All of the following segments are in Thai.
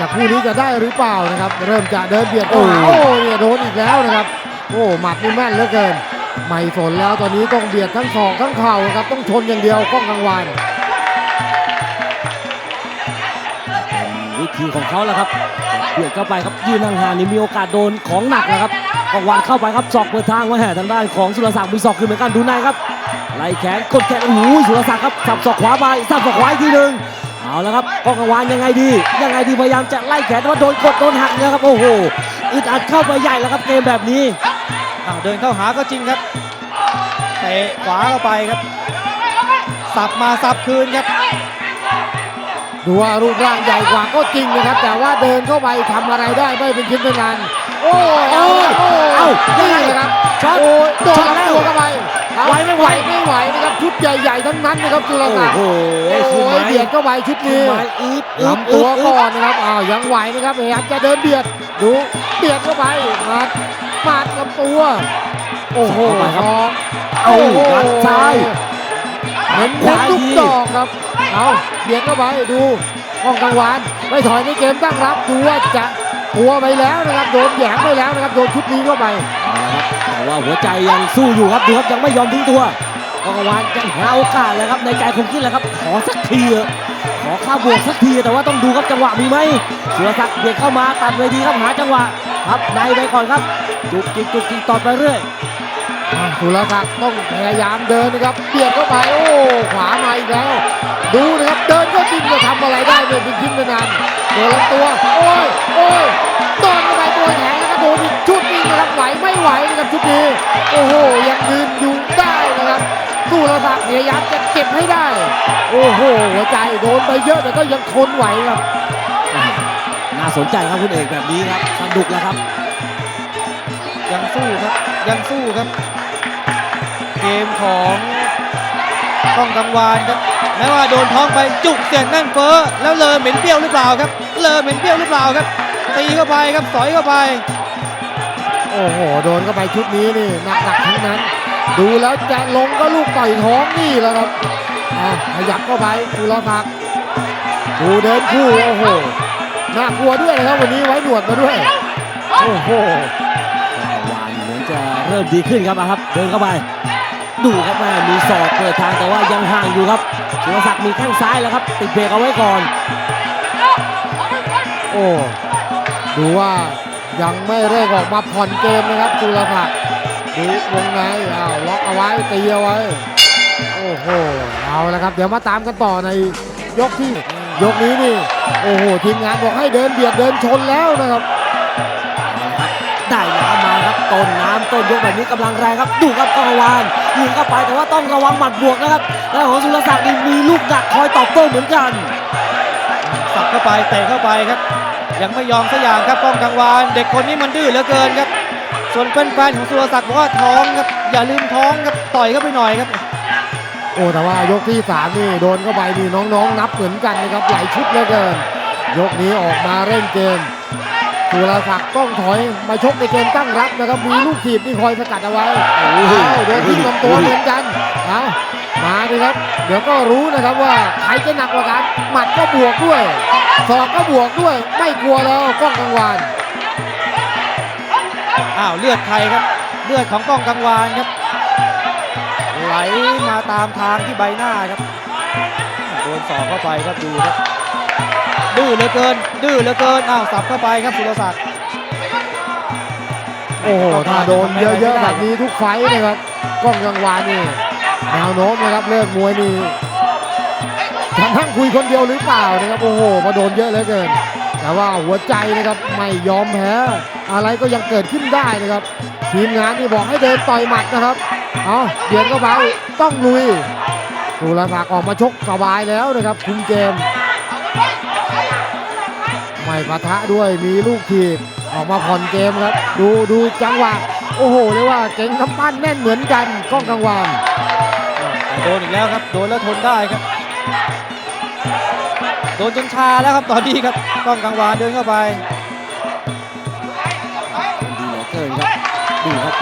จากคู่นี้จะได้หรือเปล่านะครับ เริ่มจะเดินเบียดเข้าหาโอ้โอ้เนี่ยโดนอีกแล้วนะครับ โอ้หมัดนี่แม่นเหลือเกิน ไม่สนแล้วตอนนี้ต้องเบียดทั้งศอกทั้งเข่าครับต้องชนอย่างเดียวก้องกังวานเป็นวิธีของเขาแล้วครับเบียดเข้าไปครับยืนห่างๆนี่มีโอกาสโดนของหนักนะครับกองวานเข้าไปครับศอกเปิดทางไว้แห่ทางด้านของสุรศักดิ์มีศอกขึ้นเหมือนกันดูในครับไล่แขนกดแขนโอ้โหสุรศักดิ์ครับสับศอกขวาไปสับศอกขวาอีกทีหนึ่ง เอาแล้วครับกองกังวานยังไงดี ยังไงดีพยายามจะไล่แขนแต่ว่าโดนกดโดนหักเนี่ยครับโอ้โหอึดอัดเข้าไปใหญ่แล้วครับเกมแบบนี้อ้าวเดินเข้าหาก็จริงครับเตะขวาเข้าไปครับ สับมาสับคืนครับดูว่ารูปร่างใหญ่กว่าก็จริงนะครับ แต่ว่าเดินเข้าไปทำอะไรได้ไม่เป็นชิ้นเป็นอันโอ้ยเอาโอ้ยเอ้ายังไงนี่นะครับช็อตโอ้ยโดนช็อตแล้วลำตัวเข้าไป ไหวไม่ไหวไม่ไหวนะครับชุดใหญ่ๆทั้งนั้นนะครับจุลโอ้ศักดิ์โหโอ้คือไม้ยเบียดเข้าไปชุดคือนี้ไม้อึดอึดลำอึตัวดอึก่ดอนนะครับอ้าวยังไหวนะครับพยายามจะเดินเบียดดูเบียดเข้าไปมาดมาดลำตัวโอ้โหเข้าไปครับน้องเอาโโหยัดซ้ายเห็นขวาทุกยิงดอกครับเอาเบียดเข้าไปดูกองกลางวานไม่ถอยในเกมตั้งรับดูว่าจะกลัวไปแล้วนะครับโดนแหยงไปแล้วนะครับโดนชุดนี้เข้าไปเอาละครับ แต่ว่าหัวใจยังสู้อยู่ครับดูครับยังไม่ยอมทิ้งตัวกองวานยังหาโอกาสเลยครับในใจคงคิดแล้วครับ ขอสักทีขอข้าวบวกสักทีแต่ว่าต้องดูครับจังหวะมีไหมสุรศักดิ์เบียดเข้ามาตัดเวทีครับหาจังหวะครับในไปก่อนครับ จุกจิกจุกจิกต่อไปเรื่อยสุรศักดิ์ต้องพยายามเดินนะครับเบียดเข้าไปโอ้ขวามาอีกแล้ว ดูนะครับเดินก็จริงจะทำอะไรได้ไม่เป็นชิ้นเป็นอันโดนลำตัวโอ้ยโอ้ยโดนเข้าไปตัวแข็ง โดนอีกชุดนี้นะครับไหวไม่ไหวนะครับชุดนี้โอ้โหยังยืนอยู่ได้นะครับสุรศักดิ์พยายามจะเก็บให้ได้ โอ้โหหัวใจโดนไปเยอะแต่ก็ยังทนไหวครับน่าสนใจครับคุณเอกแบบนี้ครับสนุกแล้วครับ ยังสู้ครับยังสู้ครับ เกมของต้องกังวานครับแม้ว่าโดนท้องไปจุกเสียงแน่นเฟ้อแล้วเลอเหม็นเปรี้ยวหรือเปล่าครับ เลอเหม็นเปรี้ยวหรือเปล่าครับตีเข้าไปครับสอยเข้าไป โอ้โห โดนเข้าไปชุดนี้นี่หนักๆทั้งนั้น ดูแล้วจะลงก็ลูกต่อยท้องนี่แหละครับอะขยับเข้าไปสุรศักดิ์ดูเดินคู่โอ้โหน่ากลัวด้วยนะครับวันนี้ไว้หนวดมาด้วย โอ้โหวานเหมือนจะเริ่มดีขึ้นครับอะครับ เดินเข้าไป ดูครับแม่มีศอกเปิดทางแต่ว่ายังห่างอยู่ครับสุรศักดิ์มีแข้งซ้ายแล้วครับ ติดเบรกเอาไว้ก่อน โอ้ดูว่า ยังไม่เร่งออกมาผ่อนเกมนะครับสุรศักดิ์ดูวงในอ้าวล็อกเอาไว้ตีเอาไว้ โอ้โห เอาละครับ เดี๋ยวมาตามกันต่อในยกที่ยกนี้นี่ โอ้โห ทีมงานบอกให้เดินเบียดเดินชนแล้วนะครับ ได้น้ำมาครับต้นน้ำต้นยกแบบนี้กำลังแรงครับ ดูครับกองวานยิงเข้าไปแต่ว่าต้องระวังหมัดบวกนะครับ แล้วของสุรศักดิ์นี่มีลูกดักคอยตอบโต้เหมือนกัน สับเข้าไปเตะเข้าไปครับ ยังไม่ยอมสักอย่างครับป้องกังวาน เด็กคนนี้มันดื้อเหลือเกินครับ ส่วนแฟนๆของสุรศักดิ์บอกว่าท้องครับอย่าลืมท้องครับต่อยเข้าไปหน่อยครับ โอ้แต่ว่ายกที่สามนี่โดนเข้าไปนี่น้องๆ นับเหมือนกันนะครับหลายชุดเหลือเกิน ยกนี้ออกมาเร่งเกมสุรศักดิ์ต้องถอยมาชกในเกมตั้งรับนะครับมีลูกถีบนี่คอยสกัดเอาไว้อ้าวโดนทิ้งลำตัวเหมือนกันเอามาดิครับ เดี๋ยวก็รู้นะครับว่าใครจะหนักกว่ากันหมัดก็บวกด้วย ศอกก็บวกด้วยไม่กลัวแล้วก้องกังวานอ้าวเลือดใครครับ เลือดของกล้องกังวานครับ ไหลมาตามทางที่ใบหน้าครับโดนสอกเข้าไปครับดูครับดื้อเหลือเกิน ดื้อเหลือเกินอ้าวสับเข้าไปครับสุรศักดิ์โอ้โหถ้าโดนเยอะๆแบบนี้ทุกไฟต์นะครับก้องกังวานนี่แนวโน้มนะครับเลิกมวยนี่ ทั้งคุยคนเดียวหรือเปล่านะครับโอ้โหพอโดนเยอะเหลือเกิน แต่ว่าหัวใจนะครับไม่ยอมแพ้ อะไรก็ยังเกิดขึ้นได้นะครับ ทีมงานนี่บอกให้เดินต่อยหมัดนะครับเอาเบียดเข้าต้องลุยสุรศักดิ์ออกมาชกสบายแล้วนะครับคุมเกมไม่ปะทะด้วยมีลูกทีบออกมาผ่อนเกมครับ ดูดูจังหวะโอ้โหเรียกว่าเก่งกำปั้นแน่นเหมือนกันก้องกังวานโดนอีกแล้วครับ โดนแล้วทนได้ครับ โดนจนชาแล้วครับตอนนี้ครับกล้องกังวานเดินเข้าไปดีเหลือเกินครับดูครับ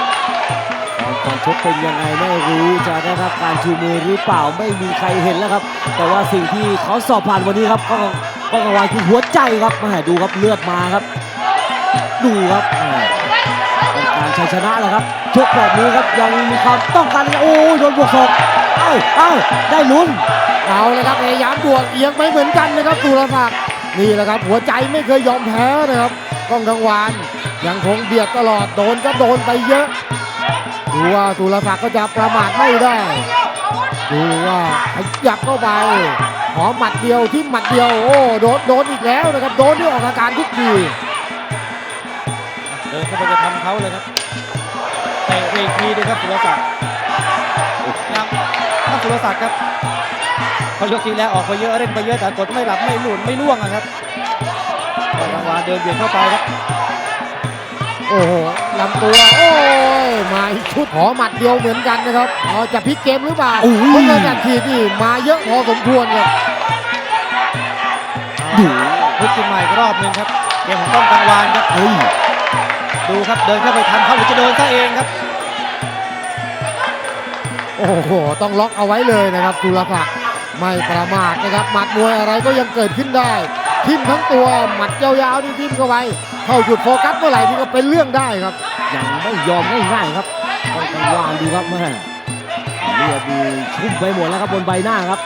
การชกเป็นยังไงไม่รู้จะได้รับการชูมือหรือเปล่าไม่มีใครเห็นแล้วครับ แต่ว่าสิ่งที่เขาสอบผ่านวันนี้ครับก็กองกลางวันคือหัวใจครับมาดูครับเลือดมาครับ ดูครับการชัยชนะแหละครับชกแบบนี้ครับยังมีความต้องการโอ้โดนบวกศอกเอ้าเอ้าได้ลุ้น เอาเลยครับพยายามบวกเอียงไปเหมือนกันนะครับสุรศักดิ์นี่แหละครับ หัวใจไม่เคยยอมแพ้นะครับกล้องกังวานยังคงเบียดตลอดโดนก็โดนไปเยอะดูว่าสุรศักดิ์ก็จะประมาทไม่ได้ดูว่าขยับเข้าไปขอหมัดเดียวที่หมัดเดียวโอ้โดนโดนอีกแล้วนะครับโดนที่ออกอาการทุกทีเดินเข้าไปจะทำเขาเลยครับเตะอีกทีหนึงครับสุรศักดิ์ยังถ้าสุรศักดิ์ครับ พอยกทีแล้วออกไปเยอะเล่นไปเยอะแต่กดไม่หลับไม่หลุนไม่ล่วงอะครับกองกลางวานเดินเบียดเข้าไปครับ โอ้โหลำตัวโอ้ยมาอีกชุดขอหมัดเดียวเหมือนกันนะครับอ๋อจะพลิกเกมหรือเปล่าโอ้ย เพราะเงินอัดฉีดนี่มาเยอะพอสมควรครับดูพลิกขึ้นมาอีกรอบหนึงครับเกมของกล้องกลางวานครับเอ้ยดูครับเดินเข้าไปทำเขาหรือจะโดนซะเองครับ โอ้โหต้องล็อกเอาไว้เลยนะครับสุรศักดิ์ ไม่ประมาทนะครับหมัดมวยอะไรก็ยังเกิดขึ้นได้ทิ่มทั้งตัวหมัดยาวๆนี่ทิ่มเข้าไปเข้าจุดโฟกัสเมื่อไหร่นี่ก็เป็นเรื่องได้ครับยังไม่ยอมง่ายๆครับกองกลางวานดูครับแม่เลือดดีชุ่มไปหมดแล้วครับบนใบหน้าครับ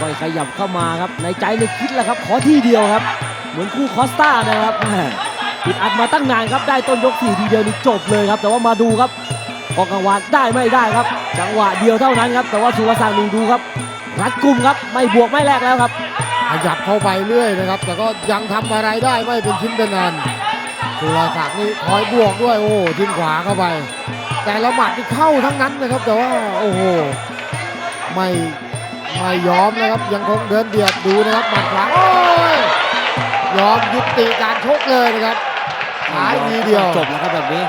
ค่อยขยับเข้ามาครับในใจเลยคิดแล้วครับขอที่เดียวครับ เหมือนคู่คอสตานะครับแม่ปิดอัดมาตั้งนานครับได้ต้นยกสี่ทีเดียวนี่จบเลยครับ แต่ว่ามาดูครับกองกลางวานได้ไม่ได้ครับ จังหวะเดียวเท่านั้นครับ แต่ว่าสุรศักดิ์นี่ดูครับ รัดกุมครับไม่บวกไม่แลกแล้วครับขยับเข้าไปเรื่อยนะครับ แต่ก็ยังทำอะไรได้ไม่เป็นชิ้นเป็นอันสุรศักดิ์นี่คอยบวกด้วยโอ้โหทิ้งขวาเข้าไป แต่ละหมัดที่เข้าทั้งนั้นนะครับ แต่ว่าโอ้โหไม่ไม่ยอมนะครับยังคงเดินเบียดดูนะครับหมัดขวาโอ้ยยอมยุติการชกเลยนะครับสายทีเดียวจบแล้วครับแบบนี้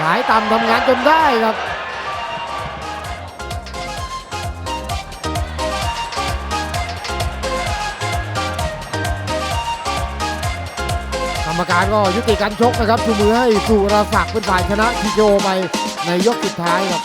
สายต่ำทำงานจนได้ครับ รมการก็ยุติการชกนะครับชูมือให้สุรศักดิ์เป็นฝ่ายชนะทีโอไปในยกสุดท้ายครับ